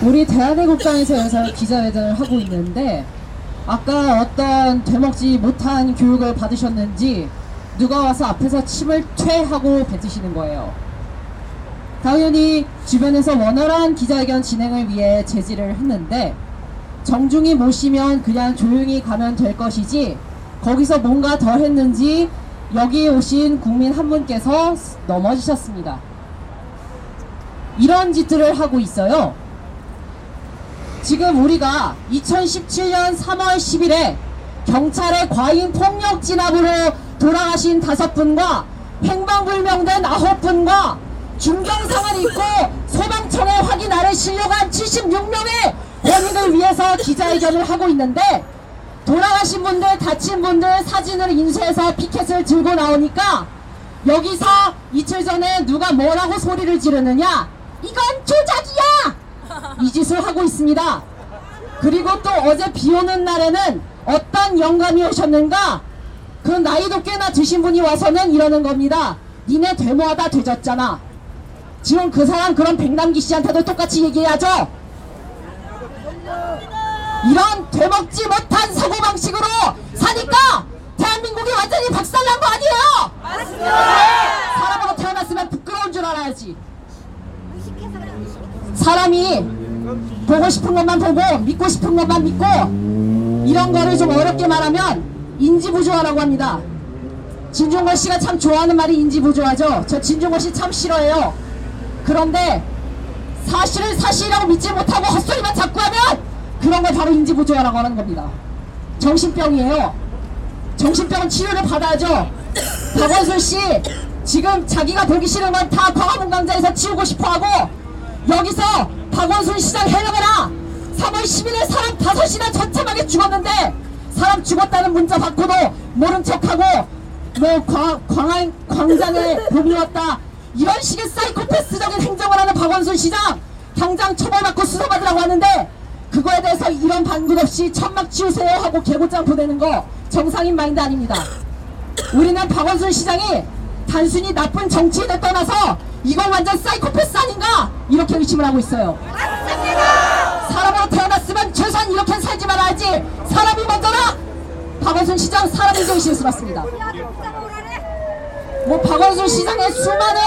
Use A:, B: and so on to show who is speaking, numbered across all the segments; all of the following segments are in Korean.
A: 우리 대한애국당에서 기자회견을 하고 있는데 아까 어떤 되먹지 못한 교육을 받으셨는지 누가 와서 앞에서 침을 퇴하고 뱉으시는 거예요. 당연히 주변에서 원활한 기자회견 진행을 위해 제지를 했는데 정중히 모시면 그냥 조용히 가면 될 것이지 거기서 뭔가 더 했는지 여기 오신 국민 한 분께서 넘어지셨습니다. 이런 짓들을 하고 있어요. 지금 우리가 2017년 3월 10일에 경찰의 과잉 폭력 진압으로 돌아가신 다섯 분과 행방불명된 아홉 분과 중경상을 입고 소방청에 확인 아래 실려간 76명의 원인을 위해서 기자회견을 하고 있는데 돌아가신 분들, 다친 분들 사진을 인쇄해서 피켓을 들고 나오니까 여기서 이틀 전에 누가 뭐라고 소리를 지르느냐? 이건 조작이야! 이 짓을 하고 있습니다. 그리고 또 어제 비 오는 날에는 어떤 영감이 오셨는가? 그 나이도 꽤나 드신 분이 와서는 이러는 겁니다. 니네 되모하다 되졌잖아. 지금 그 사람 그런 백남기 씨한테도 똑같이 얘기해야죠. 이런 되먹지 못한 사고방식으로 사니까 대한민국이 완전히 박살난 거 아니에요? 맞습니다. 사람으로 태어났으면 부끄러운 줄 알아야지. 사람이 보고 싶은 것만 보고 믿고 싶은 것만 믿고 이런 거를 좀 어렵게 말하면 인지부조화라고 합니다. 진중권 씨가 참 좋아하는 말이 인지부조화죠. 저 진중권 씨참 싫어해요. 그런데 사실을 사실이라고 믿지 못하고 헛소리만 자꾸 하면 그런 걸 바로 인지부조화라고 하는 겁니다. 정신병이에요. 정신병은 치료를 받아야죠. 박원순 씨 지금 자기가 보기 싫은 건 다 광화문 광장에서 치우고 싶어하고 여기서 박원순 시장 해명해라. 3월 10일에 사람 다섯이나 처참하게 죽었는데 사람 죽었다는 문자 받고도 모른 척하고 뭐 광, 광안, 광장에 봄이 왔다 이런 식의 사이코패스적인 행정을 하는 박원순 시장 당장 처벌받고 수사받으라고 하는데 그거에 대해서 이런 반gut 없이 천막 치우세요 하고 개고장 보내는 거 정상인 마인드 아닙니다. 우리는 박원순 시장이 단순히 나쁜 정치인을 떠나서 이건 완전 사이코패스 아닌가? 이렇게 의심을 하고 있어요. 사람으로 태어났으면 최소한 이렇게 살지 말아야지. 사람이 먼저라 박원순 시장 사람이 정신스럽습니다. 뭐 박원순 시장의 수많은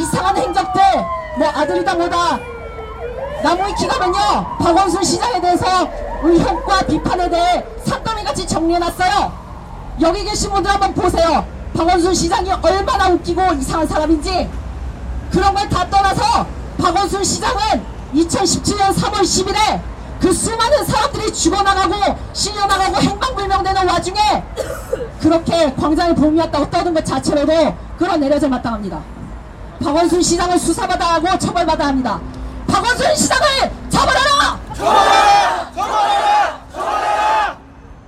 A: 이상한 행적들 뭐 아들이다 뭐다. 나무위키 가면요 박원순 시장에 대해서 의혹과 비판에 대해 산더미같이 정리해놨어요. 여기 계신 분들 한번 보세요. 박원순 시장이 얼마나 웃기고 이상한 사람인지 그런 걸 다 떠나서 박원순 시장은 2017년 3월 10일에 그 수많은 사람들이 죽어나가고 실려나가고 행방불명되는 와중에 그렇게 광장에 봄이 왔다고 떠든 것 자체로도 끌어내려져 마땅합니다. 박원순 시장을 수사받아야 하고 처벌받아야 합니다. 박원순 시장을 처벌하라!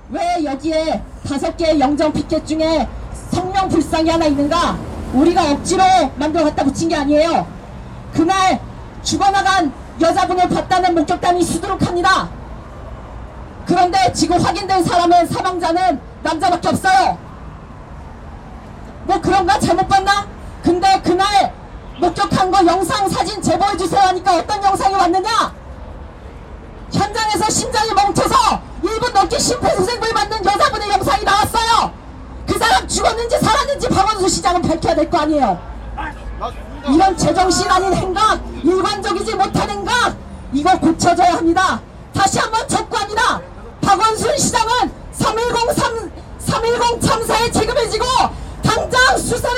A: 왜 여기에 다섯 개의 영정 피켓 중에 성명 불상이 하나 있는가? 우리가 억지로 만들어 갖다 붙인 게 아니에요. 그날 죽어나간 여자분을 봤다는 목격담이 수두룩합니다. 그런데 지금 확인된 사람은 사망자는 남자밖에 없어요. 뭐 그런가 잘못 봤나? 근데 그날 목격한 거 영상 사진 제보해 주세요 하니까 어떤 영상이 왔느냐? 현장에서 심장이 멈춰서 1분 넘게 심폐소생술 받는 여자분의 영상이 나왔어요. 그 사람 죽었는지 살았 는지 박원순 시장은 밝혀야 될 거 아니에요. 이런 제정신 아닌 행각, 일관적이지 못한 행각, 이거 고쳐져야 합니다. 다시 한번 촉구합니다. 박원순 시장은 310, 3, 310 참사에 책임을 지고 당장 수사를